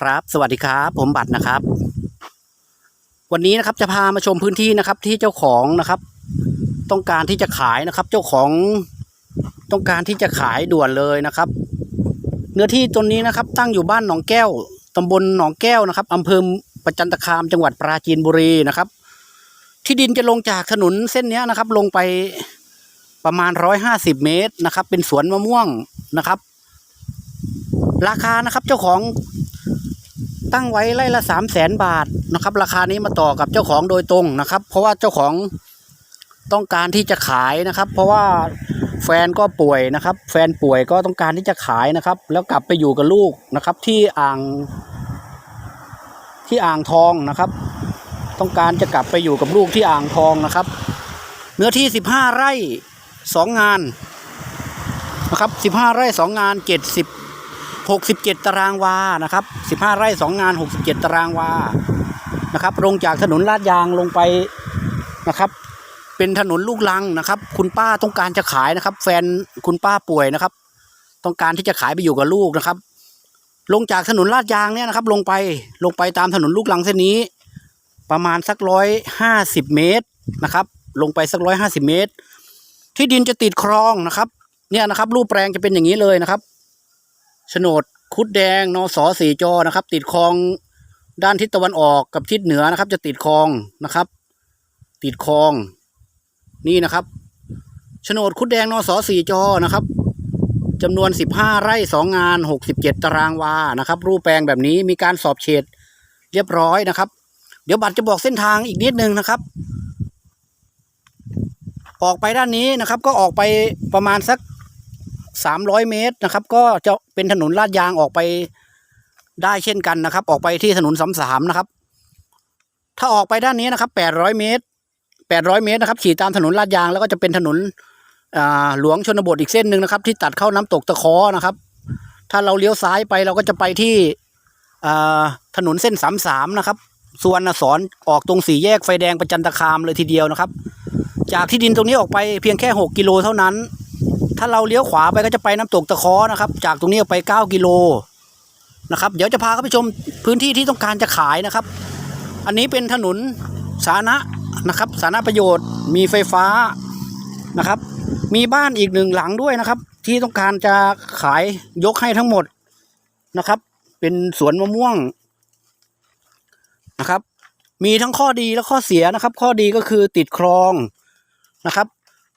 ครับ สวัสดีครับ ผมบัตรนะครับ วันนี้นะครับจะพามาชมพื้นที่นะครับ ที่เจ้าของนะครับ ต้องการที่จะขายนะครับ เจ้าของต้องการที่จะขายด่วนเลยนะครับ เนื้อที่ตรงนี้นะครับ ตั้งอยู่บ้านหนองแก้วตำบลหนองแก้วนะครับอำเภอประจันตคาม จังหวัดปราจีนบุรีนะครับ ที่ดินจะลงจากถนนเส้นนี้นะครับ ลงไปประมาณร้อยห้าสิบเมตรนะครับ เป็นสวนมะม่วงนะครับ ราคานะครับ เจ้าของ ตั้งไว้ไร่ละสามแสนบาทนะครับ ราคานี้มาต่อกับเจ้าของโดยตรงนะครับ เพราะว่าเจ้าของต้องการที่จะขายนะครับ เพราะว่าแฟนก็ป่วยนะครับ แฟนป่วยก็ต้องการที่จะขายนะครับ แล้วกลับไปอยู่กับลูกนะครับ ที่อ่าง ที่อ่างทองนะครับ ต้องการจะกลับไปอยู่กับลูกที่อ่างทองนะครับ เนื้อที่สิบห้าไร่สองงานนะครับสิบห้าไร่สองงานเจ็ดสิบ 67 ตารางวา นะครับ 15 ไร่ 2 งาน 67 ตารางวา นะครับ ลงจากถนนลาดยางลงไปนะครับ เป็นถนนลูกลังนะครับ คุณป้าต้องการจะขายนะครับ แฟนคุณป้าป่วยนะครับ ต้องการที่จะขายไปอยู่กับลูกนะครับ ลงจากถนนลาดยางเนี่ยนะครับ ลงไป ลงไปตามถนนลูกลังเส้นนี้ ประมาณสักร้อยห้าสิบเมตรนะครับ ลงไปสักร้อยห้าสิบเมตร ที่ดินจะติดคลองนะครับ เนี่ยนะครับ รูปแปลงจะเป็นอย่างนี้เลยนะครับ โฉนดคุดแดงนสสี่จอนะครับ ติดคลองด้านทิศตะวันออกกับทิศเหนือนะครับ จะติดคลองนะครับ ติดคลอง นี่นะครับโฉนดคุดแดงนสสี่จอนะครับจำนวนสิบห้าไร่สองงานหกสิบเจ็ดตารางวานะครับ รูปแปลงแบบนี้มีการสอบเฉดเรียบร้อยนะครับ เดี๋ยวบัตรจะบอกเส้นทางอีกนิดนึงนะครับ ออกไปด้านนี้นะครับ ก็ออกไปประมาณสัก สามร้อยเมตรนะครับ ก็จะเป็นถนนลาดยางออกไปได้เช่นกันนะครับ ออกไปที่ถนนสามสามนะครับ ถ้าออกไปด้านนี้นะครับแปดร้อยเมตรแปดร้อยเมตรนะครับ ขี่ตามถนนลาดยางแล้วก็จะเป็นถนนหลวงชนบทอีกเส้นหนึ่งนะครับ ที่ตัดเข้าน้ำตกตะคอนะครับ ถ้าเราเลี้ยวซ้ายไปเราก็จะไปที่ถนนเส้นสามสามนะครับส่วนสอนออกตรงสี่แยกไฟแดงประจันตคามเลยทีเดียวนะครับ จากที่ดินตรงนี้ออกไปเพียงแค่หกกิโลเท่านั้น ถ้าเราเลี้ยวขวาไปก็จะไปน้ำตกตะคอนะครับ จากตรงนี้ออกไป 9 กิโลนะครับ เดี๋ยวจะพาเข้าไปชมพื้นที่ที่ต้องการจะขายนะครับ อันนี้เป็นถนนสาธารณะนะครับ สาธารณประโยชน์ มีไฟฟ้านะครับ มีบ้านอีกหนึ่งหลังด้วยนะครับ ที่ต้องการจะขายยกให้ทั้งหมดนะครับ เป็นสวนมะม่วงนะครับ มีทั้งข้อดีและข้อเสียนะครับ ข้อดีก็คือติดคลองนะครับ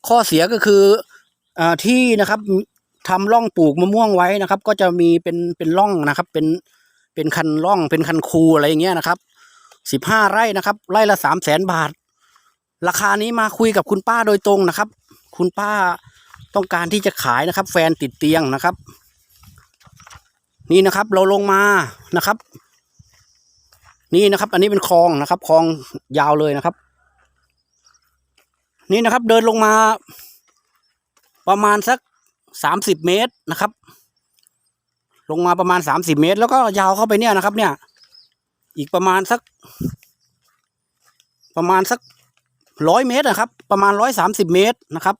ข้อเสียก็คือ ที่นะครับทำร่องปลูกมะม่วงไว้นะครับ ก็จะมีเป็นเป็นร่องนะครับ เป็นเป็นคันร่องเป็นคันคูอะไรอย่างเงี้ยนะครับสิบห้าไร่นะครับ ไร่ละสามแสนบาท ราคานี้มาคุยกับคุณป้าโดยตรงนะครับ คุณป้าต้องการที่จะขายนะครับ แฟนติดเตียงนะครับ นี่นะครับ เราลงมานะครับ นี่นะครับ อันนี้เป็นคลองนะครับคลองยาวเลยนะครับ นี่นะครับ เดินลงมา ประมาณสักสามสิบเมตรนะครับ ลงมาประมาณสามสิบเมตร แล้วก็ยาวเข้าไปเนี่ยนะครับ เนี่ย อีกประมาณสัก ประมาณสักร้อยเมตรนะครับ ประมาณร้อยสามสิบเมตรนะครับ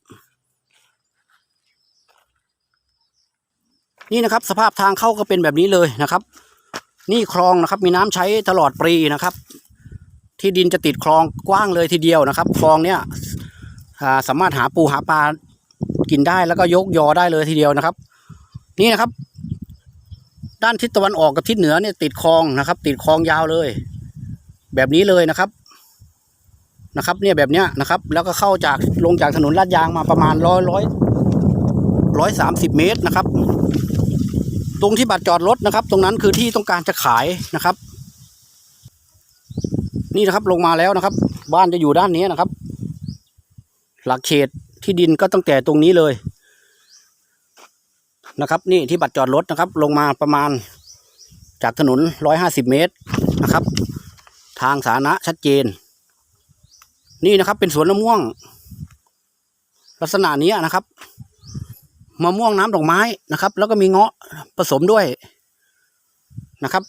นี่นะครับ สภาพทางเข้าก็เป็นแบบนี้เลยนะครับ นี่คลองนะครับ มีน้ำใช้ตลอดปีนะครับ ที่ดินจะติดคลองกว้างเลยทีเดียวนะครับ คลองเนี้ยสามารถหาปูหาปลา กินได้แล้วก็ยกยอได้เลยทีเดียวนะครับ นี่นะครับ ด้านทิศตะวันออกกับทิศเหนือเนี่ยติดคลองนะครับ ติดคลองยาวเลย แบบนี้เลยนะครับนะครับ เนี่ยแบบเนี้ยนะครับ แล้วก็เข้าจากลงจากถนนลาดยางมาประมาณร้อยร้อยร้อยสามสิบเมตรนะครับ ตรงที่บัตรจอดรถนะครับ ตรงนั้นคือที่ต้องการจะขายนะครับ นี่นะครับลงมาแล้วนะครับ บ้านจะอยู่ด้านนี้นะครับ หลักเขต ที่ดินก็ตั้งแต่ตรงนี้เลยนะครับ นี่ที่บัตรจอดรถนะครับ ลงมาประมาณจากถนนร้อยห้าสิบเมตรนะครับ ทางสาธารณะชัดเจน นี่นะครับเป็นสวนมะม่วง ลักษณะนี้นะครับมะม่วงน้ำดอกไม้นะครับ แล้วก็มีเงาะผสมด้วยนะครับ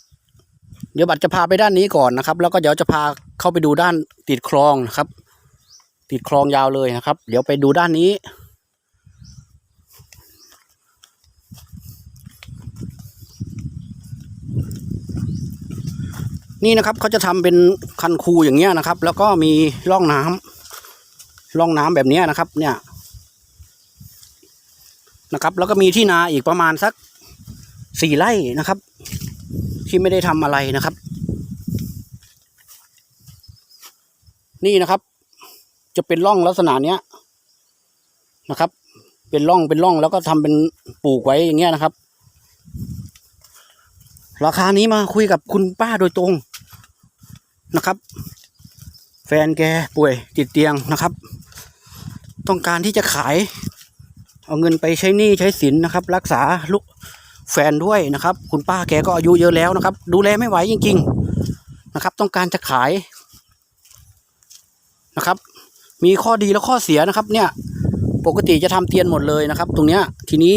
เดี๋ยวบัตรจะพาไปด้านนี้ก่อนนะครับ แล้วก็เดี๋ยวจะพาเข้าไปดูด้านติดคลองนะครับ ติดคลองยาวเลยนะครับ เดี๋ยวไปดูด้านนี้ นี่นะครับเขาจะทำเป็นคันคูอย่างเงี้ยนะครับ แล้วก็มีร่องน้ำร่องน้ำแบบนี้นะครับ เนี่ยนะครับ แล้วก็มีที่นาอีกประมาณสักสี่ไร่นะครับ ที่ไม่ได้ทำอะไรนะครับ นี่นะครับ จะเป็นร่องลักษณะเนี้ยนะครับ เป็นร่องเป็นร่องแล้วก็ทำเป็นปลูกไว้อย่างเงี้ยนะครับ ราคานี้มาคุยกับคุณป้าโดยตรงนะครับ แฟนแกป่วยติดเตียงนะครับ ต้องการที่จะขาย เอาเงินไปใช้หนี้ใช้สินนะครับ รักษาลูกแฟนด้วยนะครับ คุณป้าแกก็อายุเยอะแล้วนะครับ ดูแลไม่ไหวจริง ๆนะครับ ต้องการจะขายนะครับ มีข้อดีและข้อเสียนะครับ เนี่ยปกติจะทำเตียนหมดเลยนะครับ ตรงเนี้ยทีนี้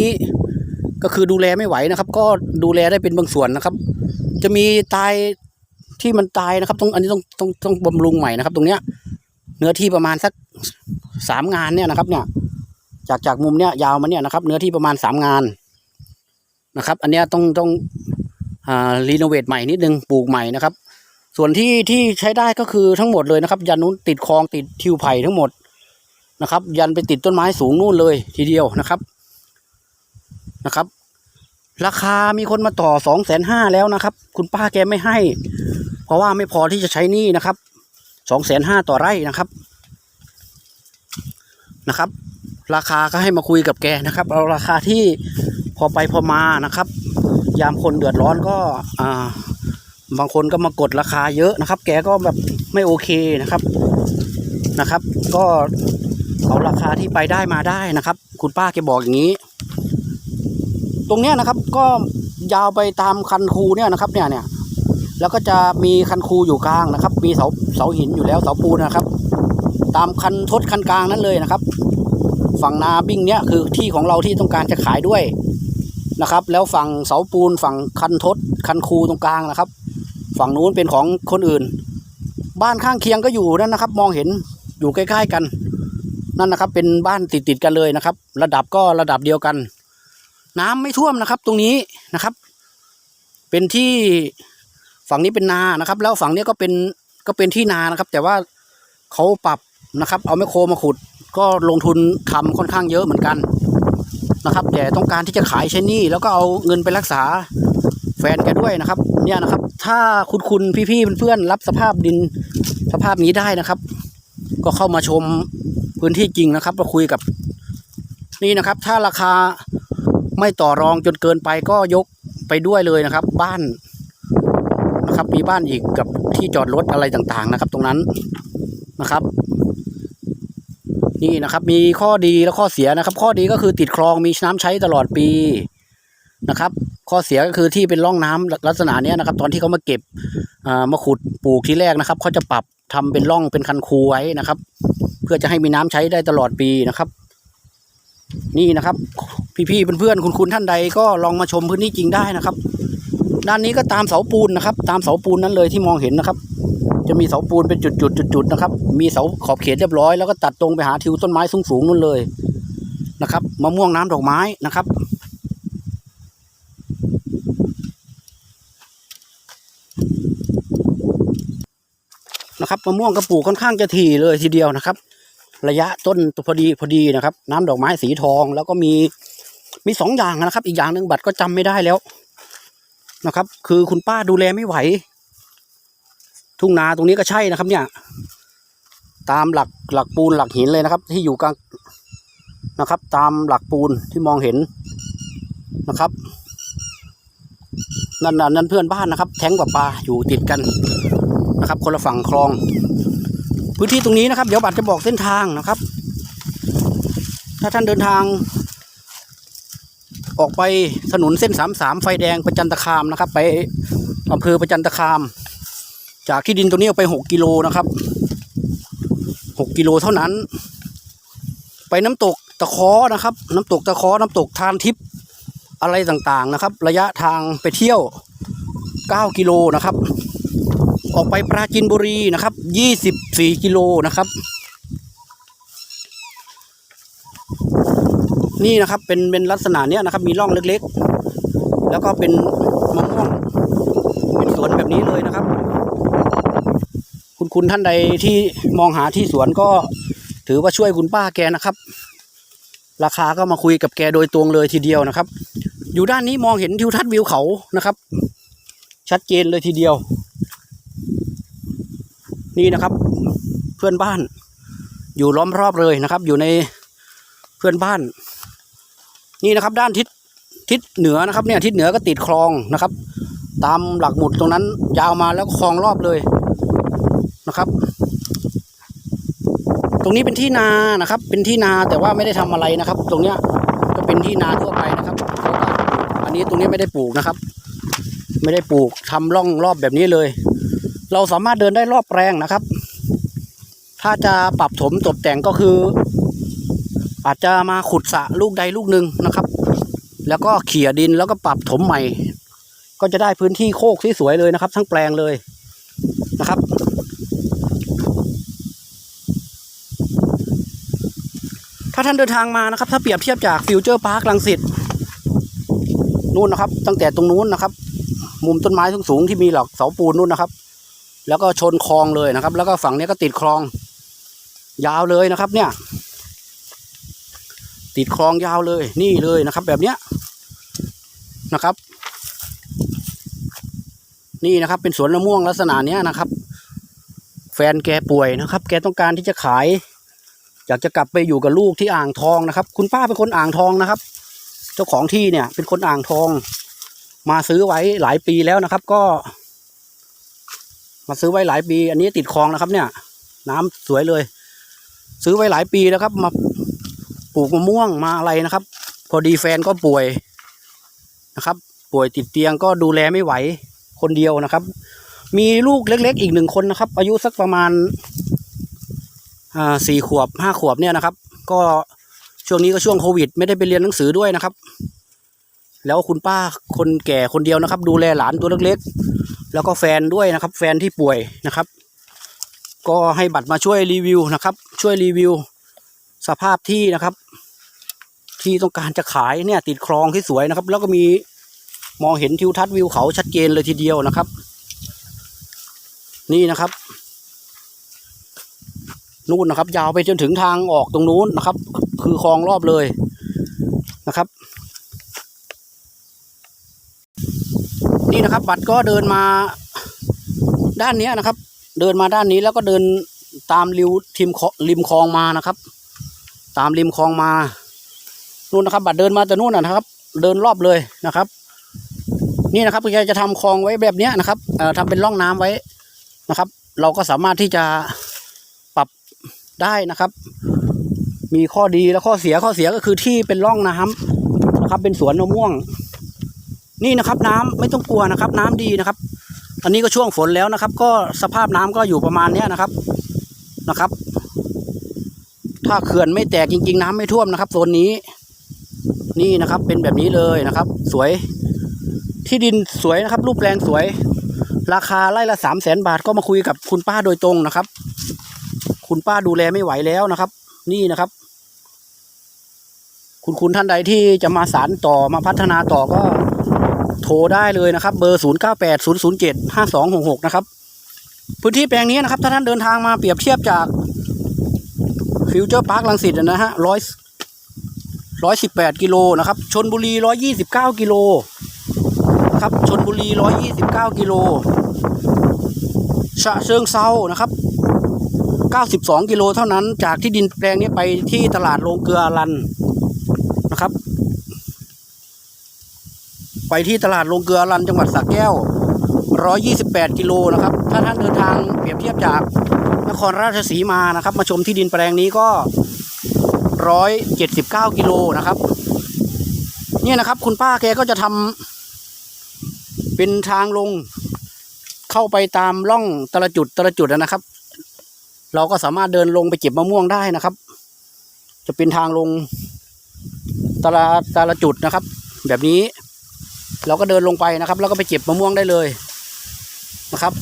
ก็คือดูแลไม่ไหวนะครับ ก็ดูแลได้เป็นบางส่วนนะครับ จะมีตายที่มันตายนะครับต้องอันนี้ต้องต้องต้องบำรุงใหม่นะครับ ตรงเนี้ยเนื้อที่ประมาณสักสามงานเนี่ยนะครับ เนี่ย จากจากมุมเนี้ยยาวมาเนี่ยนะครับ เนื้อที่ประมาณสามงานนะครับ อันเนี้ยต้องต้องอ่ารีโนเวทใหม่นิดนึงปลูกใหม่นะครับ ส่วนที่ที่ใช้ได้ก็คือทั้งหมดเลยนะครับ ยันนู้นติดคลองติดทิวไผ่ทั้งหมดนะครับ ยันไปติดต้นไม้สูงนู่นเลยทีเดียวนะครับนะครับ ราคามีคนมาต่อสองแสนห้าแล้วนะครับ คุณป้าแกไม่ให้ เพราะว่าไม่พอที่จะใช้นี้นะครับสองแสนห้าต่อไร่นะครับนะครับ ราคาก็ให้มาคุยกับแกนะครับเอาราคาที่พอไปพอมานะครับ ยามคนเดือดร้อนก็อ่า บางคนก็มากดราคาเยอะนะครับ แกก็แบบไม่โอเคนะครับนะครับ ก็เอาราคาที่ไปได้มาได้นะครับ คุณป้าแกบอกอย่างนี้ ตรงเนี้ยนะครับก็ยาวไปตามคันคูเนี่ยนะครับเนี่ยเนี่ยแล้วก็จะมีคันคูอยู่กลางนะครับ มีเสาเสาหินอยู่แล้วเสาปูนนะครับ ตามคันทดคันกลางนั้นเลยนะครับ ฝั่งนาบิ้งเนี้ยคือที่ของเราที่ต้องการจะขายด้วยนะครับ แล้วฝั่งเสาปูนฝั่งคันทดคันคูตรงกลางนะครับ ฝั่งนู้นเป็นของคนอื่น บ้านข้างเคียงก็อยู่นั่นนะครับ มองเห็นอยู่ใกล้ๆกัน นั่นนะครับ เป็นบ้านติดๆกันเลยนะครับ ระดับก็ระดับเดียวกัน น้ำไม่ท่วมนะครับ ตรงนี้นะครับ เป็นที่ฝั่งนี้เป็นนานะครับ แล้วฝั่งนี้ก็เป็นก็เป็นที่นานะครับ แต่ว่าเขาปรับนะครับ เอาไมคโครมาขุด ก็ลงทุนทำค่อนข้างเยอะเหมือนกันนะครับ แต่ต้องการที่จะขายใช้นี้แล้วก็เอาเงินไปรักษา แฟนแกด้วยนะครับ เนี่ยนะครับ ถ้าคุณคุณพี่ๆเพื่อนๆรับสภาพดินสภาพนี้ได้นะครับ ก็เข้ามาชมพื้นที่จริงนะครับมาคุยกับ นี่นะครับ ถ้าราคาไม่ต่อรองจนเกินไปก็ยกไปด้วยเลยนะครับ บ้านนะครับ มีบ้านอีกกับที่จอดรถอะไรต่างๆนะครับ ตรงนั้นนะครับ นี่นะครับ มีข้อดีและข้อเสียนะครับ ข้อดีก็คือติดคลองมีน้ำใช้ตลอดปีนะครับ ข้อเสียก็คือที่เป็นร่องน้ำลักษณะนี้นะครับ ตอนที่เขามาเก็บมาขุดปลูกที่แรกนะครับเขาจะปรับทำเป็นร่องเป็นคันคูไว้นะครับ เพื่อจะให้มีน้ำใช้ได้ตลอดปีนะครับ นี่นะครับ พี่ๆเพื่อนๆคุณคุณท่านใดก็ลองมาชมพื้นที่จริงได้นะครับ ด้านนี้ก็ตามเสาปูนนะครับ ตามเสาปูนนั้นเลยที่มองเห็นนะครับ จะมีเสาปูนเป็นจุดๆจุดๆนะครับ มีเสาขอบเขตเรียบร้อยแล้วก็ตัดตรงไปหาทิวต้นไม้สูงๆนู่นเลยนะครับมะม่วงน้ำดอกไม้นะครับ นะครับมะม่วงกระปลูกค่อนข้างจะถี่เลยทีเดียวนะครับ ระยะต้นพอดีพอดีนะครับ น้ำดอกไม้สีทองแล้วก็มีมีสองอย่างนะครับ อีกอย่างหนึ่งบัตรก็จำไม่ได้แล้วนะครับ คือคุณป้าดูแลไม่ไหว ทุ่งนาตรงนี้ก็ใช่นะครับ เนี่ย ตามหลักหลักปูนหลักหินเลยนะครับ ที่อยู่กลางนะครับ ตามหลักปูนที่มองเห็นนะครับนั่นนั่นเพื่อนบ้านนะครับ แท้งประปลาอยู่ติดกัน นะครับ คนละฝั่งคลอง พื้นที่ตรงนี้นะครับ เดี๋ยวบัตรจะบอกเส้นทางนะครับ ถ้าท่านเดินทาง ออกไปถนนเส้นสามสามไฟแดงประจันตคามนะครับ ไปอำเภอประจันตคาม จากที่ดินตรงนี้ออกไปหกกิโลนะครับหกกิโลเท่านั้น ไปน้ำตกตะคอนะครับ น้ำตกตะคอน้ำตกทานทิพย์อะไรต่างๆนะครับ ระยะทางไปเที่ยวเก้ากิโลนะครับ ออกไปปราจินบุรีนะครับยี่สิบสี่กิโลนะครับ นี่นะครับเป็นเป็นลักษณะเนี้ยนะครับ มีร่องเล็กๆ แล้วก็เป็นมะม่วงเป็นสวนแบบนี้เลยนะครับ คุณคุณท่านใดที่มองหาที่สวนก็ถือว่าช่วยคุณป้าแกนะครับ ราคาก็มาคุยกับแกโดยตรงเลยทีเดียวนะครับ อยู่ด้านนี้มองเห็นทิวทัศน์วิวเขานะครับ ชัดเจนเลยทีเดียว นี่นะครับ เพื่อนบ้าน อยู่ล้อมรอบเลยนะครับ อยู่ในเพื่อนบ้าน นี่นะครับ ด้านทิศทิศเหนือนะครับ เนี่ยทิศเหนือก็ติดคลองนะครับ ตามหลักหมุดตรงนั้น ยาวมาแล้วคลองรอบเลยนะครับ ตรงนี้เป็นที่นานะครับ เป็นที่นาแต่ว่าไม่ได้ทำอะไรนะครับ ตรงเนี้ยก็เป็นที่นาทั่วไปนะครับอันนี้ตรงนี้ไม่ได้ปลูกนะครับ ไม่ได้ปลูกทำร่องรอบแบบนี้เลย เราสามารถเดินได้รอบแปลงนะครับ ถ้าจะปรับถมตกแต่งก็คือ อาจจะมาขุดสะลูกใดลูกหนึ่งนะครับ แล้วก็เขี่ยดินแล้วก็ปรับถมใหม่ ก็จะได้พื้นที่โคกที่สวยเลยนะครับ ทั้งแปลงเลยนะครับ ถ้าท่านเดินทางมานะครับ ถ้าเปรียบเทียบจากฟิวเจอร์พาร์คลังสิตนู่นนะครับ ตั้งแต่ตรงนู้นนะครับ มุมต้นไม้สูงๆที่มีหลักเสาปูนนู่นนะครับ แล้วก็ชนคลองเลยนะครับ แล้วก็ฝั่งนี้ก็ติดคลอง ยาวเลยนะครับ เนี่ย ติดคลองยาวเลย นี่เลยนะครับ แบบเนี้ยนะครับ นี่นะครับ เป็นสวนมะม่วงลักษณะเนี้ยนะครับ แฟนแกป่วยนะครับ แกต้องการที่จะขาย อยากจะกลับไปอยู่กับลูกที่อ่างทองนะครับ คุณป้าเป็นคนอ่างทองนะครับ เจ้าของที่เนี่ย เป็นคนอ่างทอง มาซื้อไว้หลายปีแล้วนะครับ ก็ มาซื้อไว้หลายปี อันนี้ติดคลองนะครับ เนี่ย น้ำสวยเลย ซื้อไว้หลายปีแล้วครับ มาปลูกมะม่วงมาอะไรนะครับ พอดีแฟนก็ป่วยนะครับ ป่วยติดเตียงก็ดูแลไม่ไหวคนเดียวนะครับ มีลูกเล็ก ๆ อีกหนึ่งคนนะครับ อายุสักประมาณอ่าสี่ขวบห้าขวบเนี่ยนะครับ ก็ช่วงนี้ก็ช่วงโควิด ไม่ได้ไปเรียนหนังสือด้วยนะครับ แล้วคุณป้าคนแก่คนเดียวนะครับ ดูแลหลานตัวเล็กๆ แล้วก็แฟนด้วยนะครับ แฟนที่ป่วยนะครับ ก็ให้บัตรมาช่วยรีวิวนะครับ ช่วยรีวิว สภาพที่นะครับ ที่ต้องการจะขายเนี่ยติดคลองที่สวยนะครับ แล้วก็มีมองเห็นทิวทัศน์วิวเขาชัดเจนเลยทีเดียวนะครับ นี่นะครับนู่นนะครับ ยาวไปจนถึงทางออกตรงนู้นนะครับ คือคลองรอบเลยนะครับ นี่นะครับ บัตรก็เดินมาด้านนี้นะครับ เดินมาด้านนี้แล้วก็เดินตามริวทิมคริมคลองมานะครับ ตามริมคลองมานู่นนะครับ บัตรเดินมาแต่นู่นนะครับ เดินรอบเลยนะครับ นี่นะครับแกจะทำคลองไว้แบบนี้นะครับเอ่อทำเป็นร่องน้ำไว้นะครับ เราก็สามารถที่จะปรับได้นะครับ มีข้อดีและข้อเสียข้อเสียก็คือที่เป็นร่องน้ำนะครับ เป็นสวนมะม่วง นี่นะครับน้ำไม่ต้องกลัวนะครับ น้ำดีนะครับอันนี้ก็ช่วงฝนแล้วนะครับ ก็สภาพน้ำก็อยู่ประมาณเนี้ยนะครับนะครับ ถ้าเขื่อนไม่แตกจริง ๆ น้ำไม่ท่วมนะครับโซนนี้ นี่นะครับเป็นแบบนี้เลยนะครับ สวยที่ดินสวยนะครับ รูปแปลงสวย ราคาไร่ละสามแสนบาทก็มาคุยกับคุณป้าโดยตรงนะครับ คุณป้าดูแลไม่ไหวแล้วนะครับ นี่นะครับ คุณคุณท่านใดที่จะมาสารต่อมาพัฒนาต่อก็ โทรได้เลยนะครับ เบอร์ 0 9 8 0 0 7 5 2 6 6 นะครับ พื้นที่แปลงนี้นะครับ ถ้าท่านเดินทางมาเปรียบเทียบจากฟิวเจอร์พาร์คลังสิตนะฮะร้อยร้อยสิบแปดกิโลนะครับชนบุรีร้อยยี่สิบเก้ากิโลนะครับชนบุรีร้อยยี่สิบเก้ากิโลฉะเชิงเซานะครับ92กิโลเท่านั้นจากที่ดินแปลงนี้ไปที่ตลาดโรงเกลือรันนะครับ ไปที่ตลาดโรงเกลือรันจังหวัดสระแก้ว 128 กิโลนะครับ ถ้าท่านเดินทางเปรียบเทียบจากนครราชสีมานะครับ มาชมที่ดินแปลงนี้ก็ 179 กิโลนะครับเนี่ยนะครับ คุณป้าแกก็จะทำเป็นทางลง เข้าไปตามร่องแตละจุดแตละจุดนะครับ เราก็สามารถเดินลงไปเก็บมะม่วงได้นะครับ จะเป็นทางลงแตละแตละจุดนะครับ แบบนี้ เราก็เดินลงไปนะครับ แล้วก็ไปเก็บมะม่วงได้เลยนะครับ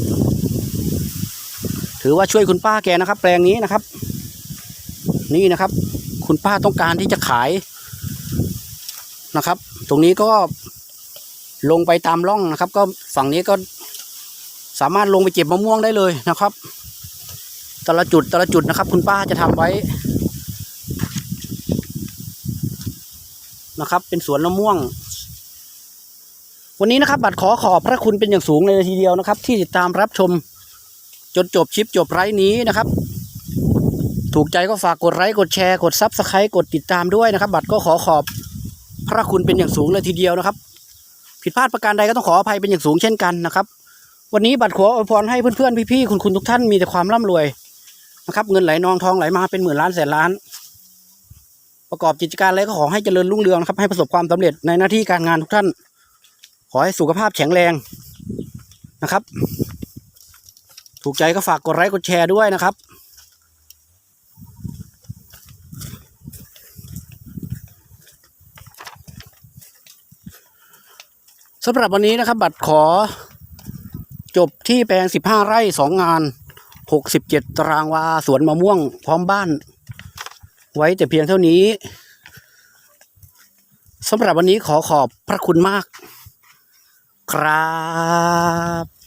ถือว่าช่วยคุณป้าแกนะครับ แปลงนี้นะครับ นี่นะครับ คุณป้าต้องการที่จะขายนะครับ ตรงนี้ก็ลงไปตามร่องนะครับ ก็ฝั่งนี้ก็สามารถลงไปเก็บมะม่วงได้เลยนะครับแต่ละจุดแต่ละจุดนะครับ คุณป้าจะทำไว้นะครับ เป็นสวนมะม่วง วันนี้นะครับบัตรขอขอบพระคุณเป็นอย่างสูงเลยทีเดียวนะครับ ที่ติดตามรับชมจนจบชิปจบไลฟ์นี้นะครับ ถูกใจก็ฝากกดไลค์กดแชร์กดซับสไครต์กดติดตามด้วยนะครับ บัตรก็ขอขอบพระคุณเป็นอย่างสูงเลยทีเดียวนะครับ ผิดพลาดประการใดก็ต้องขออภัยเป็นอย่างสูงเช่นกันนะครับ วันนี้บัตรขออวยพรให้เพื่อนๆพี่ๆคุณคุณทุกท่านมีแต่ความร่ำรวยนะครับ เงินไหลนองทองไหลมาเป็นหมื่นล้านแสนล้าน ประกอบกิจการอะไรก็ขอให้เจริญรุ่งเรืองนะครับให้ประสบความสำเร็จในหน้าที่การงานทุกท่าน ขอให้สุขภาพแข็งแรงนะครับ ถูกใจก็ฝากกดไลค์กดแชร์ด้วยนะครับ สำหรับวันนี้นะครับ บัตรขอจบที่แปลง 15 ไร่ 2 งาน 67 ตารางวา สวนมะม่วงพร้อมบ้าน ไว้แต่เพียงเท่านี้สำหรับวันนี้ขอขอบพระคุณมาก ครับ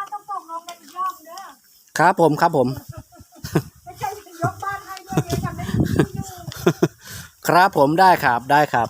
านต้องตกลงกันอีกรอบเด้อ ครับผมครับผม ไม่ใช่ยกบ้านให้ด้วยเดี๋ยวจะไม่มีที่อยู่ ครับผมได้ครับได้ครับ